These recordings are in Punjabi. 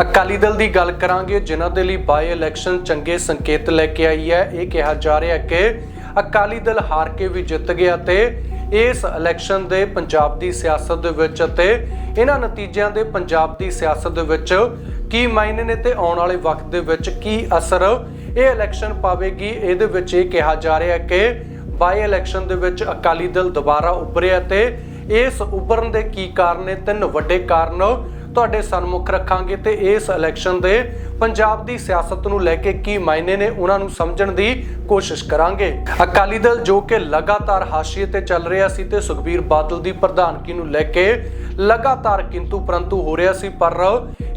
ਅਕਾਲੀ ਦਲ ਦੀ ਗੱਲ ਕਰਾਂਗੇ, ਜਿਨ੍ਹਾਂ ਦੇ ਲਈ ਬਾਈ ਇਲੈਕਸ਼ਨ ਚੰਗੇ ਸੰਕੇਤ ਲੈ ਕੇ ਆਈ ਹੈ। ਇਹ ਕਿਹਾ ਜਾ ਰਿਹਾ ਕਿ ਅਕਾਲੀ ਦਲ ਹਾਰ ਕੇ ਵੀ ਜਿੱਤ ਗਿਆ ਤੇ ਇਸ ਇਲੈਕਸ਼ਨ ਦੇ ਪੰਜਾਬ ਦੀ ਸਿਆਸਤ ਦੇ ਵਿੱਚ ਅਤੇ ਇਹਨਾਂ ਨਤੀਜਿਆਂ ਦੇ ਪੰਜਾਬ ਦੀ ਸਿਆਸਤ ਦੇ ਵਿੱਚ ਕੀ ਮਾਇਨੇ ਨੇ ਤੇ ਆਉਣ ਵਾਲੇ ਵਕਤ ਦੇ ਵਿੱਚ ਕੀ ਅਸਰ ਇਹ ਇਲੈਕਸ਼ਨ ਪਾਵੇਗੀ, ਇਹਦੇ ਵਿੱਚ ਇਹ ਕਿਹਾ ਜਾ ਰਿਹਾ ਕਿ ਬਾਈ ਇਲੈਕਸ਼ਨ ਦੇ ਵਿੱਚ ਅਕਾਲੀ ਦਲ ਦੁਬਾਰਾ ਉੱਭਰਿਆ ਤੇ ਇਸ ਉੱਭਰਨ ਦੇ ਕੀ ਕਾਰਨ ਨੇ? ਤਿੰਨ ਵੱਡੇ ਕਾਰਨ ਤੁਹਾਡੇ ਸਨਮੁਖ ਰੱਖਾਂਗੇ ਤੇ ਇਸ ਇਲੈਕਸ਼ਨ ਦੇ ਪੰਜਾਬ ਦੀ ਸਿਆਸਤ ਨੂੰ ਲੈ ਕੇ ਕੀ ਮਾਇਨੇ ਨੇ ਉਹਨਾਂ ਨੂੰ ਸਮਝਣ ਦੀ ਕੋਸ਼ਿਸ਼ ਕਰਾਂਗੇ। ਅਕਾਲੀ ਦਲ ਜੋ ਕਿ ਲਗਾਤਾਰ ਹਾਸ਼ੀਏ ਤੇ ਚੱਲ ਰਿਹਾ ਸੀ ਤੇ ਸੁਖਬੀਰ ਬਾਦਲ ਦੀ ਪ੍ਰਧਾਨਗੀ ਨੂੰ ਲੈ ਕੇ ਲਗਾਤਾਰ ਕਿੰਤੂ ਪਰੰਤੂ ਹੋ ਰਿਹਾ ਸੀ, ਪਰ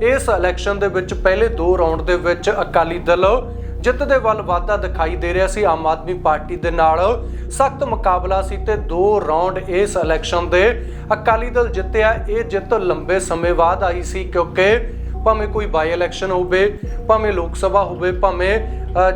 ਇਸ ਇਲੈਕਸ਼ਨ ਦੇ ਵਿੱਚ ਪਹਿਲੇ ਦੋ ਰਾਉਂਡ ਦੇ ਵਿੱਚ ਅਕਾਲੀ ਦਲ ਜਿੱਤ ਦੇ ਵੱਲ ਵਾਧਾ ਦਿਖਾਈ ਦੇ ਰਿਹਾ ਸੀ। ਆਮ ਆਦਮੀ ਪਾਰਟੀ ਦੇ ਨਾਲ ਸਖਤ ਮੁਕਾਬਲਾ ਸੀ ਤੇ ਦੋ ਰਾਉਂਡ ਇਸ ਇਲੈਕਸ਼ਨ ਦੇ ਅਕਾਲੀ ਦਲ ਜਿੱਤਿਆ। ਇਹ ਜਿੱਤ ਲੰਬੇ ਸਮੇਂ ਬਾਅਦ ਆਈ ਸੀ ਕਿਉਂਕਿ ਭਾਵੇਂ ਕੋਈ ਬਾਈ ਇਲੈਕਸ਼ਨ ਹੋਵੇ, ਭਾਵੇਂ ਲੋਕ ਸਭਾ ਹੋਵੇ, ਭਾਵੇਂ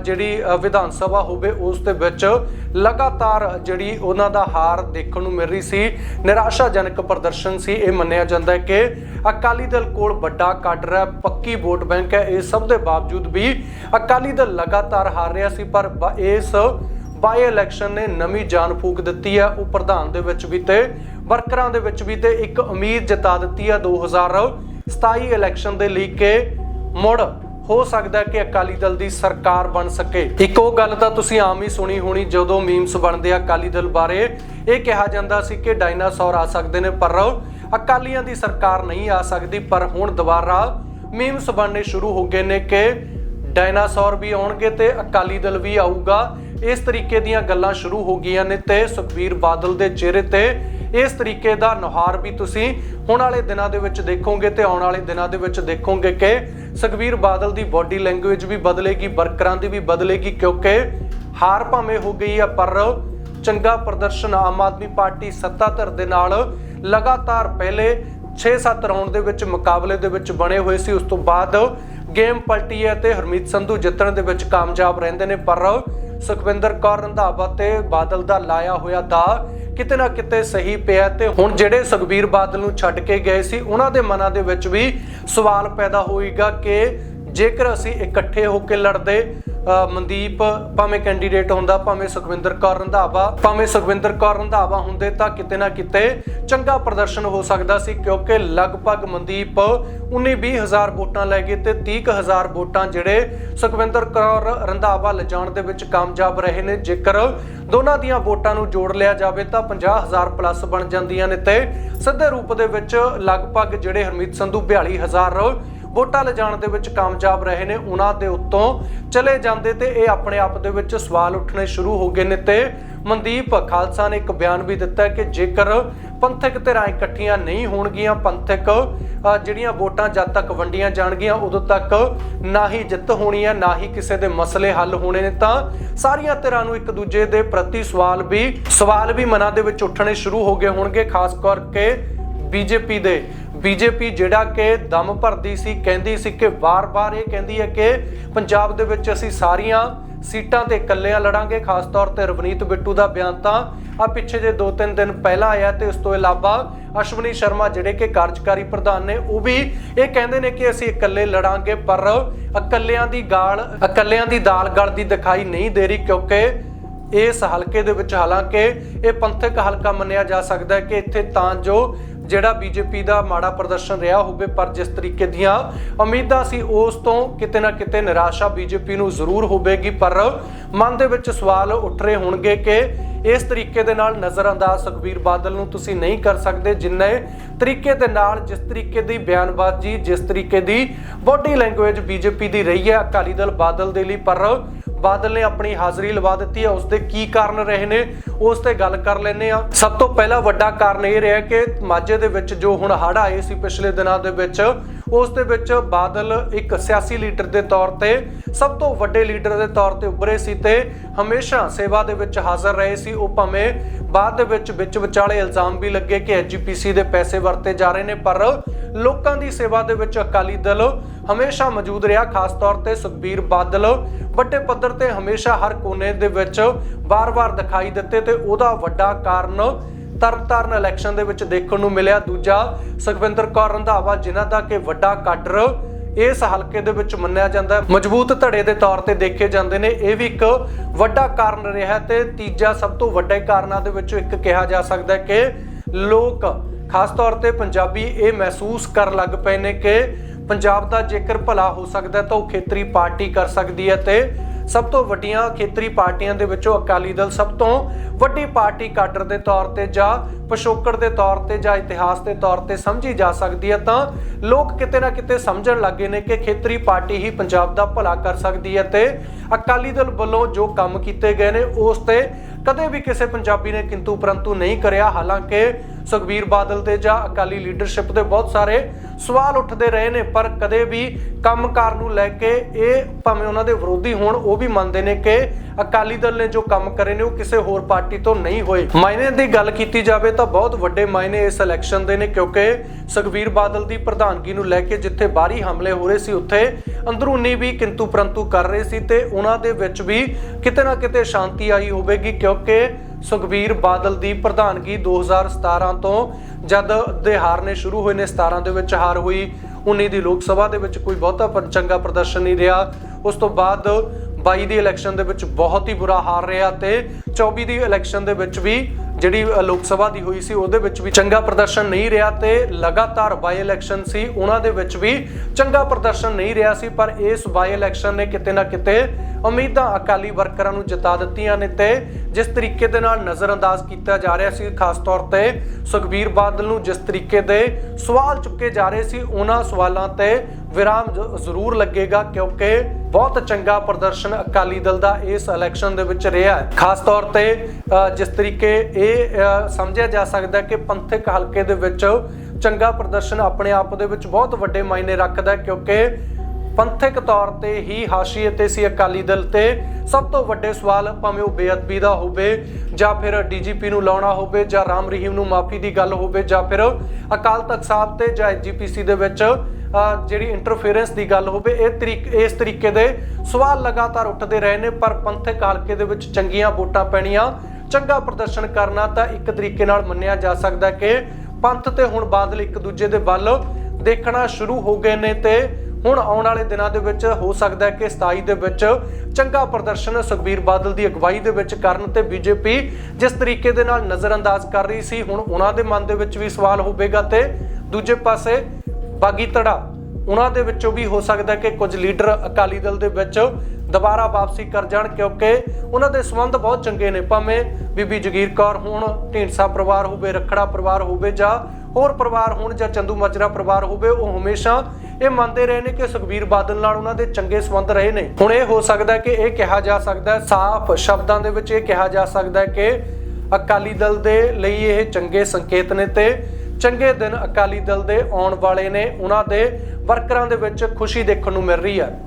ਜਿਹੜੀ ਵਿਧਾਨ ਸਭਾ ਹੋਵੇ, ਉਸ ਦੇ ਵਿੱਚ ਲਗਾਤਾਰ ਜਿਹੜੀ ਉਹਨਾਂ ਦਾ ਹਾਰ ਦੇਖਣ ਨੂੰ ਮਿਲ ਰਹੀ ਸੀ, ਨਿਰਾਸ਼ਾਜਨਕ ਪ੍ਰਦਰਸ਼ਨ ਸੀ। ਇਹ ਮੰਨਿਆ ਜਾਂਦਾ ਹੈ ਕਿ ਅਕਾਲੀ ਦਲ ਕੋਲ ਵੱਡਾ ਕਾਡਰ ਹੈ ਪੱਕੀ ਵੋਟ ਬੈਂਕ ਹੈ। ਇਹ ਸਭ ਦੇ ਬਾਵਜੂਦ ਵੀ ਅਕਾਲੀ ਦਲ ਲਗਾਤਾਰ ਹਾਰ ਰਿਹਾ ਸੀ, ਪਰ ਬ- ਇਸ ਬਾਈ ਇਲੈਕਸ਼ਨ ਨੇ ਨਵੀਂ ਜਾਨ ਫੂਕ ਦਿੱਤੀ ਹੈ। ਉਹ ਪ੍ਰਧਾਨ ਦੇ ਵਿੱਚ ਵੀ ਤੇ, ਵਰਕਰਾਂ ਦੇ ਵਿੱਚ ਵੀ ਤੇ ਇੱਕ ਉਮੀਦ ਜਤਾ ਦਿੱਤੀ ਹੈ। 2027 ਇਲੈਕਸ਼ਨ ਦੇ ਲਈ ਕਿ ਮੁੜ ਹੋ ਸਕਦਾ ਕਿ ਅਕਾਲੀ ਦਲ ਦੀ ਸਰਕਾਰ ਬਣ ਸਕੇ। ਇੱਕ ਉਹ ਗੱਲ ਤਾਂ ਤੁਸੀਂ ਆਮ ਹੀ ਸੁਣੀ ਹੋਣੀ, ਜਦੋਂ ਮੀਮਸ ਬਣਦੇ ਆ ਅਕਾਲੀ ਦਲ ਬਾਰੇ, ਇਹ ਕਿਹਾ ਜਾਂਦਾ ਸੀ ਕਿ ਡਾਇਨਾਸੌਰ ਆ ਸਕਦੇ ਨੇ, ਪਰ ਅਕਾਲੀਆਂ ਦੀ ਸਰਕਾਰ ਨਹੀਂ ਆ ਸਕਦੀ, ਪਰ ਹੁਣ ਦੁਬਾਰਾ ਮੀਮਸ ਬਣਨੇ ਸ਼ੁਰੂ ਹੋ ਗਏ ਨੇ ਕਿ ਡਾਇਨਾਸੌਰ ਵੀ ਆਉਣਗੇ ਤੇ ਅਕਾਲੀ ਦਲ ਵੀ ਆਊਗਾ। ਇਸ ਤਰੀਕੇ ਦੀਆਂ ਗੱਲਾਂ ਸ਼ੁਰੂ ਹੋ ਗਈਆਂ ਨੇ ਤੇ ਸੁਖਬੀਰ ਬਾਦਲ ਦੇ ਚਿਹਰੇ ਤੇ ਇਸ ਤਰੀਕੇ ਦਾ ਨੁਹਾਰ ਵੀ ਤੁਸੀਂ ਹੁਣ ਵਾਲੇ ਦਿਨਾਂ ਦੇ ਵਿੱਚ ਦੇਖੋਗੇ ਤੇ ਆਉਣ ਵਾਲੇ ਦਿਨਾਂ ਦੇ ਵਿੱਚ ਦੇਖੋਗੇ ਕਿ ਸੁਖਬੀਰ ਬਾਦਲ ਦੀ ਬਾਡੀ ਲੈਂਗੁਏਜ ਵੀ ਬਦਲੇਗੀ, ਵਰਕਰਾਂ ਦੀ ਵੀ ਬਦਲੇਗੀ ਕਿਉਂਕਿ ਹਾਰ ਭਾਵੇਂ ਹੋ ਗਈ ਆ, ਪਰ ਚੰਗਾ ਪ੍ਰਦਰਸ਼ਨ ਆਮ ਆਦਮੀ ਪਾਰਟੀ ਸੱਤਾਧਰ ਦੇ ਨਾਲ ਲਗਾਤਾਰ ਪਹਿਲੇ 6-7 ਰਾਉਂਡ ਦੇ ਵਿੱਚ ਮੁਕਾਬਲੇ ਦੇ ਵਿੱਚ ਬਣੇ ਹੋਏ ਸੀ। ਉਸ ਤੋਂ ਬਾਅਦ ਗੇਮ ਪਲਟੀ ਹੈ ਤੇ ਹਰਮੀਤ ਸੰਧੂ ਜਿੱਤਣ ਦੇ ਵਿੱਚ ਕਾਮਯਾਬ ਰਹਿੰਦੇ ਨੇ, ਪਰ ਸੁਖਵਿੰਦਰ ਕੌਰ ਰੰਧਾਵਾ ਤੇ ਬਾਦਲ ਦਾ ਲਾਇਆ ਹੋਇਆ ਦਾ ਕਿਤੇ ਨਾ ਕਿਤੇ ਸਹੀ ਪਿਆ ਤੇ ਹੁਣ ਜਿਹੜੇ ਸੁਖਬੀਰ ਬਾਦਲ ਨੂੰ ਛੱਡ ਕੇ ਗਏ ਸੀ, ਉਹਨਾਂ ਦੇ ਮਨਾਂ ਦੇ ਵਿੱਚ ਵੀ ਸਵਾਲ ਪੈਦਾ ਹੋਏਗਾ ਕਿ ਜੇਕਰ ਅਸੀਂ ਇਕੱਠੇ ਹੋ ਕੇ ਲੜਦੇ ਮਨਦੀਪ, ਭਾਵੇਂ ਕੈਂਡੀਡੇਟ ਹੁੰਦਾ, ਭਾਵੇਂ ਸੁਖਵਿੰਦਰ ਕੌਰ ਰੰਧਾਵਾ, ਭਾਵੇਂ ਸੁਖਵਿੰਦਰ ਕੌਰ ਰੰਧਾਵਾ ਹੁੰਦੇ ਤਾਂ ਕਿਤੇ ਨਾ ਕਿਤੇ ਚੰਗਾ ਪ੍ਰਦਰਸ਼ਨ ਹੋ ਸਕਦਾ ਸੀ ਕਿਉਂਕਿ ਲਗਭਗ ਮਨਦੀਪ 19 ਹਜ਼ਾਰ ਵੋਟਾਂ ਲੈ ਗਏ ਤੇ 30 ਵੋਟਾਂ ਜਿਹੜੇ ਸੁਖਵਿੰਦਰ ਕੌਰ ਰੰਧਾਵਾ ਲਿਜਾਣ ਦੇ ਵਿੱਚ ਕਾਮਯਾਬ ਰਹੇ ਨੇ। ਜੇਕਰ ਦੋਨਾਂ ਦੀਆਂ ਵੋਟਾਂ ਨੂੰ ਜੋੜ ਲਿਆ ਜਾਵੇ ਤਾਂ 50000 ਪਲੱਸ ਬਣ ਜਾਂਦੀਆਂ ਨੇ ਤੇ ਸਿੱਧੇ ਰੂਪ ਦੇ ਵਿੱਚ ਲਗਭਗ ਜਿਹੜੇ ਹਰਮੀਤ ਸੰਧੂ 42000 ਵੋਟਾਂ ਲਿਜਾਣ ਦੇ ਵਿੱਚ ਕਾਮਯਾਬ ਰਹੇ ਨੇ, ਉਹਨਾਂ ਦੇ ਉੱਤੋਂ ਚਲੇ ਜਾਂਦੇ ਤੇ ਇਹ ਆਪਣੇ ਆਪ ਦੇ ਵਿੱਚ ਸਵਾਲ ਉੱਠਣੇ ਸ਼ੁਰੂ ਹੋ ਗਏ ਨੇ ਤੇ ਮਨਦੀਪ ਖਾਲਸਾ ਨੇ ਇੱਕ ਬਿਆਨ ਵੀ ਦਿੱਤਾ ਕਿ ਜੇਕਰ ਪੰਥਕ ਧਿਰਾਂ ਇਕੱਠੀਆਂ ਨਹੀਂ ਹੋਣਗੀਆਂ, ਪੰਥਕ ਜਿਹੜੀਆਂ ਵੋਟਾਂ ਜਦ ਤੱਕ ਵੰਡੀਆਂ ਜਾਣਗੀਆਂ, ਉਦੋਂ ਤੱਕ ਨਾ ਹੀ ਜਿੱਤ ਹੋਣੀ ਹੈ, ਨਾ ਹੀ ਕਿਸੇ ਦੇ ਮਸਲੇ ਹੱਲ ਹੋਣੇ ਨੇ। ਤਾਂ ਸਾਰੀਆਂ ਧਿਰਾਂ ਨੂੰ ਇੱਕ ਦੂਜੇ ਦੇ ਪ੍ਰਤੀ ਸਵਾਲ ਵੀ ਸਵਾਲ ਵੀ ਮਨਾਂ ਦੇ ਵਿੱਚ ਉੱਠਣੇ ਸ਼ੁਰੂ ਹੋ ਗਏ ਹੋਣਗੇ, ਖਾਸ ਕਰਕੇ ਬੀਜੇਪੀ ਦੇ। ਬੀਜੇਪੀ ਜਿਹੜਾ ਕਿ ਦਮ ਭਰਦੀ ਸੀ, ਕਹਿੰਦੀ ਸੀ ਕਿ ਵਾਰ-ਵਾਰ ਇਹ ਕਹਿੰਦੀ ਹੈ ਕਿ ਪੰਜਾਬ ਦੇ ਵਿੱਚ ਅਸੀਂ ਸਾਰੀਆਂ ਸੀਟਾਂ ਤੇ ਇਕੱਲਿਆਂ ਲੜਾਂਗੇ, ਖਾਸ ਤੌਰ ਤੇ ਰਵਨੀਤ ਬਿੱਟੂ ਦਾ ਬਿਆਨ ਤਾਂ ਆ ਪਿੱਛੇ ਜੇ 2-3 ਦਿਨ ਪਹਿਲਾਂ ਆਇਆ ਤੇ ਉਸ ਤੋਂ ਇਲਾਵਾ ਅਸ਼ਵਨੀ ਸ਼ਰਮਾ ਜਿਹੜੇ ਕਿ ਕਾਰਜਕਾਰੀ ਪ੍ਰਧਾਨ ਨੇ, ਉਹ ਵੀ ਇਹ ਕਹਿੰਦੇ ਨੇ ਕਿ ਅਸੀਂ ਇਕੱਲੇ ਲੜਾਂਗੇ, ਪਰ ਇਕੱਲਿਆਂ ਦੀ ਗਾਲ, ਇਕੱਲਿਆਂ ਦੀ ਦਾਲ ਗਲਦੀ ਦਿਖਾਈ ਨਹੀਂ ਦੇ ਰਹੀ ਕਿਉਂਕਿ ਇਸ ਹਲਕੇ ਦੇ ਵਿੱਚ ਹਾਲਾਂਕਿ ਇਹ ਪੰਥਕ ਹਲਕਾ ਮੰਨਿਆ ਜਾ ਸਕਦਾ ਹੈ ਕਿ ਇੱਥੇ ਤਾਂ ਜੋ ਜਿਹੜਾ ਬੀਜੇਪੀ ਦਾ ਮਾੜਾ ਪ੍ਰਦਰਸ਼ਨ ਰਿਹਾ ਹੋਵੇ, ਪਰ ਜਿਸ ਤਰੀਕੇ ਦੀਆਂ ਉਮੀਦਾਂ ਸੀ, ਉਸ ਤੋਂ ਕਿਤੇ ਨਾ ਕਿਤੇ ਨਿਰਾਸ਼ਾ ਬੀਜੇਪੀ ਨੂੰ ਜ਼ਰੂਰ ਹੋਵੇਗੀ। ਪਰ ਮਨ ਦੇ ਵਿੱਚ ਸਵਾਲ ਉੱਠ ਰਹੇ ਹੋਣਗੇ ਕਿ ਇਸ ਤਰੀਕੇ ਦੇ ਨਾਲ ਨਜ਼ਰਅੰਦਾਜ਼ ਸੁਖਬੀਰ ਬਾਦਲ ਨੂੰ ਤੁਸੀਂ ਨਹੀਂ ਕਰ ਸਕਦੇ, ਜਿੰਨੇ ਤਰੀਕੇ ਦੇ ਨਾਲ, ਜਿਸ ਤਰੀਕੇ ਦੀ ਬਿਆਨਬਾਜ਼ੀ, ਜਿਸ ਤਰੀਕੇ ਦੀ ਬੋਡੀ ਲੈਂਗੁਏਜ ਬੀਜੇਪੀ ਦੀ ਰਹੀ ਹੈ ਅਕਾਲੀ ਦਲ ਬਾਦਲ ਦੇ ਲਈ। ਪਰ ਬਾਦਲ ਨੇ ਆਪਣੀ ਹਾਜ਼ਰੀ ਲਵਾ ਦਿੱਤੀ ਹੈ ਉਸ ਦੇ ਕੀ ਕਾਰਨ ਰਹੇ ਨੇ, ਉਸ ਤੇ ਗੱਲ ਕਰ ਲੈਨੇ ਆ ਸਭ ਤੋਂ ਪਹਿਲਾ ਵੱਡਾ ਕਾਰਨ ਇਹ ਰਿਹਾ ਕਿ ਮਾਝੇ ਦੇ ਵਿੱਚ ਜੋ ਹੁਣ ਹੜ੍ਹ ਆਏ ਸੀ ਪਿਛਲੇ ਦਿਨਾਂ ਦੇ ਵਿੱਚ, ਉਸ ਦੇ ਵਿੱਚ ਬਾਦਲ ਇੱਕ ਸਿਆਸੀ ਲੀਡਰ ਦੇ ਤੌਰ ਤੇ, ਸਭ ਤੋਂ ਵੱਡੇ ਲੀਡਰ ਦੇ ਤੌਰ ਤੇ ਉੱਭਰੇ ਸੀ ਤੇ ਹਮੇਸ਼ਾ ਸੇਵਾ ਦੇ ਵਿੱਚ ਹਾਜ਼ਰ ਰਹੇ ਸੀ। ਉਹ ਭਾਵੇਂ ਬਾਅਦ ਦੇ ਵਿੱਚ ਵਿੱਚ ਵਿਚਾਲੇ ਇਲਜ਼ਾਮ ਵੀ ਲੱਗੇ ਕਿ ਐਜੀਪੀਸੀ ਦੇ ਪੈਸੇ ਵਰਤੇ ਜਾ ਰਹੇ ਨੇ, ਪਰ ਲੋਕਾਂ ਦੀ ਸੇਵਾ ਦੇ ਵਿੱਚ ਅਕਾਲੀ ਦਲ ਹਮੇਸ਼ਾ ਮੌਜੂਦ ਰਿਹਾ। ਖਾਸ ਤੌਰ ਤੇ ਸੁਖਬੀਰ ਬਾਦਲ ਵੱਡੇ ਪੱਧਰ ਤੇ ਹਮੇਸ਼ਾ ਹਰ ਕੋਨੇ ਦੇ ਵਿੱਚ ਵਾਰ-ਵਾਰ ਦਿਖਾਈ ਦਿੱਤੇ ਤੇ ਉਹਦਾ ਵੱਡਾ ਕਾਰਨ ਤਰਨਤਾਰਨ ਇਲੈਕਸ਼ਨ ਦੇ ਵਿੱਚ ਦੇਖਣ ਨੂੰ ਮਿਲਿਆ। ਦੂਜਾ ਸੁਖਵਿੰਦਰ ਕੌਰ ਰੰਧਾਵਾ, ਜਿਨ੍ਹਾਂ ਦਾ ਕਿ ਵੱਡਾ ਕਾਡਰ ਇਸ ਹਲਕੇ ਦੇ ਵਿੱਚ ਮੰਨਿਆ ਜਾਂਦਾ ਹੈ। ਮਜ਼ਬੂਤ ਧੜੇ ਦੇ ਤੌਰ ਤੇ ਦੇਖੇ ਜਾਂਦੇ ਨੇ। ਇਹ ਵੀ ਇੱਕ ਵੱਡਾ ਕਾਰਨ ਰਿਹਾ ਤੇ ਤੀਜਾ ਸਭ ਤੋਂ ਵੱਡੇ ਕਾਰਨਾਂ ਦੇ ਵਿੱਚੋਂ ਇੱਕ ਕਿਹਾ ਜਾ ਸਕਦਾ ਹੈ ਕਿ ਲੋਕ, ਖਾਸ ਤੌਰ ਤੇ ਪੰਜਾਬੀ, ਇਹ ਮਹਿਸੂਸ ਕਰਨ ਲੱਗ ਪਏ ਨੇ ਕਿ ਪੰਜਾਬ ਦਾ ਜੇਕਰ ਭਲਾ ਹੋ ਸਕਦਾ ਤਾਂ ਉਹ ਖੇਤਰੀ ਪਾਰਟੀ ਕਰ ਸਕਦੀ ਹੈ ਤੇ ਸਭ ਤੋਂ ਵੱਡੀਆਂ ਖੇਤਰੀ ਪਾਰਟੀਆਂ ਦੇ ਵਿੱਚੋਂ ਅਕਾਲੀ ਦਲ ਸਭ ਤੋਂ ਵੱਡੀ ਪਾਰਟੀ ਕਾਡਰ ਦੇ ਤੌਰ ਤੇ ਜਾਂ ਪਿਛੋਕੜ ਦੇ ਤੌਰ ਤੇ ਜਾਂ ਇਤਿਹਾਸ ਦੇ ਤੌਰ ਤੇ ਸਮਝੀ ਜਾ ਸਕਦੀ ਹੈ, ਤਾਂ ਲੋਕ ਕਿਤੇ ਨਾ ਕਿਤੇ ਸਮਝਣ ਲੱਗੇ ਨੇ ਕਿ ਖੇਤਰੀ ਪਾਰਟੀ ਹੀ ਪੰਜਾਬ ਦਾ ਭਲਾ ਕਰ ਸਕਦੀ ਹੈ ਤੇ ਅਕਾਲੀ ਦਲ ਵੱਲੋਂ ਜੋ ਕੰਮ ਕੀਤੇ ਗਏ ਨੇ, ਉਸ ਤੇ ਕਦੇ ਵੀ ਕਿਸੇ ਪੰਜਾਬੀ ਨੇ ਕਿੰਤੂ ਪਰੰਤੂ ਨਹੀਂ ਕਰਿਆ। ਹਾਲਾਂਕਿ ਸੁਖਬੀਰ ਬਾਦਲ ਤੇ ਜਾਂ ਅਕਾਲੀ ਲੀਡਰਸ਼ਿਪ ਦੇ ਬਹੁਤ ਸਾਰੇ ਸਵਾਲ ਉੱਠਦੇ ਰਹੇ ਨੇ, ਪਰ ਕਦੇ ਵੀ ਕੰਮਕਾਰ ਨੂੰ ਲੈ ਕੇ ਇਹ ਭਾਵੇਂ ਉਹਨਾਂ ਦੇ ਵਿਰੋਧੀ ਹੋਣ, ਉਹ ਵੀ ਮੰਨਦੇ ਨੇ ਕਿ ਅਕਾਲੀ ਦਲ ਨੇ ਜੋ ਕੰਮ ਕਰੇ ਨੇ, ਉਹ ਕਿਸੇ ਹੋਰ ਪਾਰਟੀ ਤੋਂ ਨਹੀਂ ਹੋਏ। ਮਾਇਨੇ ਦੀ ਗੱਲ ਕੀਤੀ ਜਾਵੇ ਤਾਂ ਬਹੁਤ ਵੱਡੇ ਮਾਇਨੇ ਇਸ ਇਲੈਕਸ਼ਨ ਦੇ ਨੇ, ਕਿਉਂਕਿ ਸੁਖਬੀਰ ਬਾਦਲ ਦੀ ਪ੍ਰਧਾਨਗੀ ਨੂੰ ਲੈ ਕੇ ਜਿੱਥੇ ਬਾਹਰੀ ਹਮਲੇ ਹੋ ਰਹੇ ਸੀ, ਉੱਥੇ ਅੰਦਰੂਨੀ ਵੀ ਕਿੰਤੂ ਪਰੰਤੂ ਕਰ ਰਹੇ ਸੀ ਤੇ ਉਹਨਾਂ ਦੇ ਵਿੱਚ ਵੀ ਕਿਤੇ ਨਾ ਕਿਤੇ ਸ਼ਾਂਤੀ ਆਈ ਹੋਵੇਗੀ ਕਿਉਂਕਿ ਸੁਖਬੀਰ ਬਾਦਲ ਦੀ ਪ੍ਰਧਾਨਗੀ 2017 ਤੋਂ ਜਦ ਦੇ ਹਾਰਨੇ ਸ਼ੁਰੂ ਹੋਏ ਨੇ 17 ਦੇ ਵਿੱਚ ਹਾਰ ਹੋਈ 19 ਦੀ ਲੋਕ ਸਭਾ ਦੇ ਵਿੱਚ ਕੋਈ ਬਹੁਤਾ ਚੰਗਾ ਪ੍ਰਦਰਸ਼ਨ ਨਹੀਂ ਰਿਹਾ। ਉਸ ਤੋਂ ਬਾਅਦ 22 ਦੀ ਇਲੈਕਸ਼ਨ ਦੇ ਵਿੱਚ ਬਹੁਤ ਹੀ ਬੁਰਾ ਹਾਲ ਰਿਹਾ ਤੇ 24 ਦੀ ਇਲੈਕਸ਼ਨ ਦੇ ਵਿੱਚ ਵੀ ਜਿਹੜੀ ਲੋਕ ਸਭਾ ਦੀ ਹੋਈ ਸੀ, ਉਹਦੇ ਵਿੱਚ ਵੀ ਚੰਗਾ ਪ੍ਰਦਰਸ਼ਨ ਨਹੀਂ ਰਿਹਾ ਤੇ ਲਗਾਤਾਰ ਬਾਈ ਇਲੈਕਸ਼ਨ ਸੀ, ਉਹਨਾਂ ਦੇ ਵਿੱਚ ਵੀ ਚੰਗਾ ਪ੍ਰਦਰਸ਼ਨ ਨਹੀਂ ਰਿਹਾ ਸੀ, ਪਰ ਇਸ ਬਾਈ ਇਲੈਕਸ਼ਨ ਨੇ ਕਿਤੇ ਨਾ ਕਿਤੇ ਉਮੀਦਾਂ ਅਕਾਲੀ ਵਰਕਰਾਂ ਨੂੰ ਜਿਤਾ ਦਿੱਤੀਆਂ ਨੇ ਤੇ ਜਿਸ ਤਰੀਕੇ ਦੇ ਨਾਲ ਨਜ਼ਰਅੰਦਾਜ਼ ਕੀਤਾ ਜਾ ਰਿਹਾ ਸੀ, ਖਾਸ ਤੌਰ ਤੇ ਸੁਖਬੀਰ ਬਾਦਲ ਨੂੰ ਜਿਸ ਤਰੀਕੇ ਦੇ ਸਵਾਲ ਚੁੱਕੇ ਜਾ ਰਹੇ ਸੀ, ਉਹਨਾਂ ਸਵਾਲਾਂ ਤੇ ਵਿਰਾਮ ਜ਼ਰੂਰ ਲੱਗੇਗਾ ਕਿਉਂਕਿ ਬਹੁਤ ਚੰਗਾ ਪ੍ਰਦਰਸ਼ਨ ਅਕਾਲੀ ਦਲ ਦਾ ਇਸ ਇਲੈਕਸ਼ਨ ਦੇ ਵਿੱਚ ਰਿਹਾ ਹੈ। ਖਾਸ ਤੌਰ ਤੇ ਜਿਸ ਤਰੀਕੇ ਇਹ ਸਮਝਿਆ ਜਾ ਸਕਦਾ ਕਿ ਪੰਥਕ ਹਲਕੇ ਦੇ ਵਿੱਚ ਚੰਗਾ ਪ੍ਰਦਰਸ਼ਨ ਆਪਣੇ ਆਪ ਦੇ ਵਿੱਚ ਬਹੁਤ ਵੱਡੇ ਮਾਇਨੇ ਰੱਖਦਾ ਕਿਉਂਕਿ ਪੰਥਕ ਤੌਰ ਤੇ ਹੀ ਹਾਸ਼ੀਏ ਤੇ ਸੀ ਅਕਾਲੀ ਦਲ ਤੇ ਸਭ ਤੋਂ ਵੱਡੇ ਸਵਾਲ ਭਾਵੇਂ ਉਹ ਬੇਅਦਬੀ ਦਾ ਹੋਵੇ ਜਾਂ ਫਿਰ ਡੀਜੀਪੀ ਨੂੰ ਲਾਉਣਾ ਹੋਵੇ ਜਾਂ ਰਾਮ ਰਹੀਮ ਨੂੰ ਮਾਫੀ ਦੀ ਗੱਲ ਹੋਵੇ ਜਾਂ ਫਿਰ ਅਕਾਲ ਤਖਤ ਸਾਹਿਬ ਤੇ ਜਾਂ ਐਜੀਪੀਸੀ ਦੇ ਵਿੱਚ ਜਿਹੜੀ ਇੰਟਰਫੇਰੈਂਸ ਦੀ ਗੱਲ ਹੋਵੇ, ਇਹ ਤਰੀਕ, ਇਸ ਤਰੀਕੇ ਦੇ ਸਵਾਲ ਲਗਾਤਾਰ ਉੱਠਦੇ ਰਹੇ ਨੇ, ਪਰ ਪੰਥਕ ਹਲਕੇ ਦੇ ਵਿੱਚ ਚੰਗੀਆਂ ਵੋਟਾਂ ਪੈਣੀਆਂ, ਚੰਗਾ ਪ੍ਰਦਰਸ਼ਨ ਕਰਨਾ ਤਾਂ ਇੱਕ ਤਰੀਕੇ ਨਾਲ ਮੰਨਿਆ ਜਾ ਸਕਦਾ ਕਿ ਪੰਥ ਤੇ ਹੁਣ ਬਾਦਲ ਇੱਕ ਦੂਜੇ ਦੇ ਵੱਲ ਦੇਖਣਾ ਸ਼ੁਰੂ ਹੋ ਗਏ ਨੇ ਤੇ ਹੁਣ ਆਉਣ ਵਾਲੇ ਦਿਨਾਂ ਦੇ ਵਿੱਚ ਹੋ ਸਕਦਾ ਹੈ ਕਿ 27 ਦੇ ਵਿੱਚ ਚੰਗਾ ਪ੍ਰਦਰਸ਼ਨ ਸੁਖਬੀਰ ਬਾਦਲ ਦੀ ਅਗਵਾਈ ਦੇ ਵਿੱਚ ਕਰਨ ਤੇ ਬੀਜੇਪੀ ਜਿਸ ਤਰੀਕੇ ਦੇ ਨਾਲ ਨਜ਼ਰਅੰਦਾਜ਼ ਕਰ ਰਹੀ ਸੀ, ਹੁਣ ਉਹਨਾਂ ਦੇ ਮਨ ਦੇ ਵਿੱਚ ਵੀ ਸਵਾਲ ਹੋਵੇਗਾ ਤੇ ਦੂਜੇ ਪਾਸੇ ਬਾਗੀ ਧੜਾ ਉਹਨਾਂ ਦੇ ਵਿੱਚੋਂ ਵੀ ਹੋ ਸਕਦਾ ਕਿ ਕੁਝ ਲੀਡਰ ਅਕਾਲੀ ਦਲ ਦੇ ਵਿੱਚ ਦੁਬਾਰਾ ਵਾਪਸੀ ਕਰ ਜਾਣ, ਕਿਉਂਕਿ ਉਹਨਾਂ ਦੇ ਸੰਬੰਧ ਬਹੁਤ ਚੰਗੇ ਨੇ। ਭਾਵੇਂ ਬੀਬੀ ਜਗੀਰ ਕੌਰ ਹੋਣ, ਢੀਂਡਸਾ ਪਰਿਵਾਰ ਹੋਵੇ, ਰਖੜਾ ਪਰਿਵਾਰ ਹੋਵੇ ਜਾਂ ਹੋਰ ਪਰਿਵਾਰ ਹੋਣ ਜਾਂ ਚੰਦੂ ਮਾਜਰਾ ਪਰਿਵਾਰ ਹੋਵੇ, ਉਹ ਹਮੇਸ਼ਾ ਇਹ ਮੰਨਦੇ ਰਹੇ ਨੇ ਕਿ ਸੁਖਬੀਰ ਬਾਦਲ ਨਾਲ ਉਹਨਾਂ ਦੇ ਚੰਗੇ ਸੰਬੰਧ ਰਹੇ ਨੇ। ਹੁਣ ਇਹ ਹੋ ਸਕਦਾ ਕਿ ਇਹ ਕਿਹਾ ਜਾ ਸਕਦਾ ਹੈ, ਸਾਫ਼ ਸ਼ਬਦਾਂ ਦੇ ਵਿੱਚ ਇਹ ਕਿਹਾ ਜਾ ਸਕਦਾ ਹੈ ਕਿ ਅਕਾਲੀ ਦਲ ਦੇ ਲਈ ਇਹ ਚੰਗੇ ਸੰਕੇਤ ਨੇ ਤੇ ਚੰਗੇ ਦਿਨ ਅਕਾਲੀ ਦਲ ਦੇ ਆਉਣ ਵਾਲੇ ਨੇ, ਉਹਨਾਂ ਦੇ ਵਰਕਰਾਂ ਦੇ ਵਿੱਚ ਖੁਸ਼ੀ ਦੇਖਣ ਨੂੰ ਮਿਲ ਰਹੀ ਹੈ।